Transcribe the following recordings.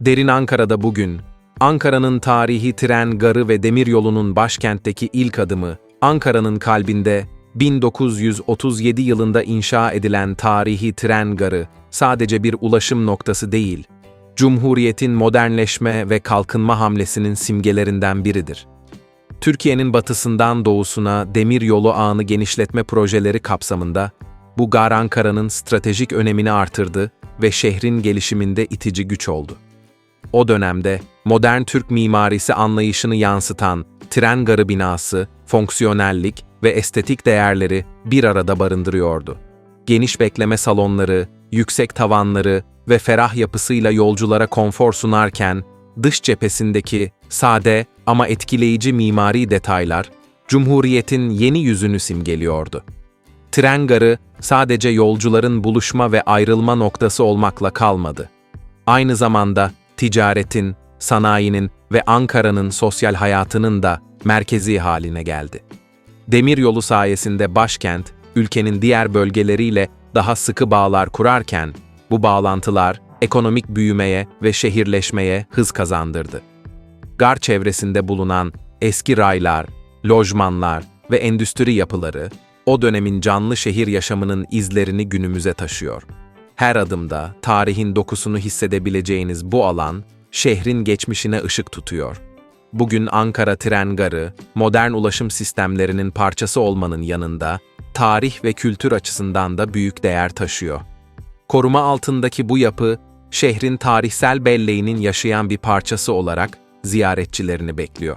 Derin Ankara'da bugün, Ankara'nın tarihi tren garı ve demiryolunun başkentteki ilk adımı, Ankara'nın kalbinde 1937 yılında inşa edilen tarihi tren garı sadece bir ulaşım noktası değil, Cumhuriyet'in modernleşme ve kalkınma hamlesinin simgelerinden biridir. Türkiye'nin batısından doğusuna demir yolu ağını genişletme projeleri kapsamında bu gar Ankara'nın stratejik önemini artırdı ve şehrin gelişiminde itici güç oldu. O dönemde modern Türk mimarisi anlayışını yansıtan tren garı binası, fonksiyonellik ve estetik değerleri bir arada barındırıyordu. Geniş bekleme salonları, yüksek tavanları ve ferah yapısıyla yolculara konfor sunarken, dış cephesindeki sade ama etkileyici mimari detaylar, Cumhuriyet'in yeni yüzünü simgeliyordu. Tren garı sadece yolcuların buluşma ve ayrılma noktası olmakla kalmadı. Aynı zamanda ticaretin, sanayinin ve Ankara'nın sosyal hayatının da merkezi haline geldi. Demiryolu sayesinde başkent, ülkenin diğer bölgeleriyle daha sıkı bağlar kurarken, bu bağlantılar ekonomik büyümeye ve şehirleşmeye hız kazandırdı. Gar çevresinde bulunan eski raylar, lojmanlar ve endüstri yapıları, o dönemin canlı şehir yaşamının izlerini günümüze taşıyor. Her adımda tarihin dokusunu hissedebileceğiniz bu alan, şehrin geçmişine ışık tutuyor. Bugün Ankara Tren Garı, modern ulaşım sistemlerinin parçası olmanın yanında, tarih ve kültür açısından da büyük değer taşıyor. Koruma altındaki bu yapı, şehrin tarihsel belleğinin yaşayan bir parçası olarak ziyaretçilerini bekliyor.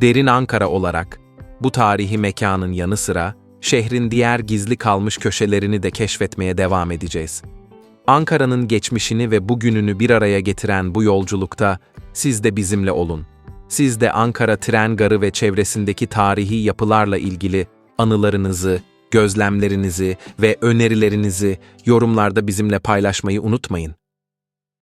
Derin Ankara olarak, bu tarihi mekanın yanı sıra, şehrin diğer gizli kalmış köşelerini de keşfetmeye devam edeceğiz. Ankara'nın geçmişini ve bugününü bir araya getiren bu yolculukta siz de bizimle olun. Siz de Ankara Tren Garı ve çevresindeki tarihi yapılarla ilgili anılarınızı, gözlemlerinizi ve önerilerinizi yorumlarda bizimle paylaşmayı unutmayın.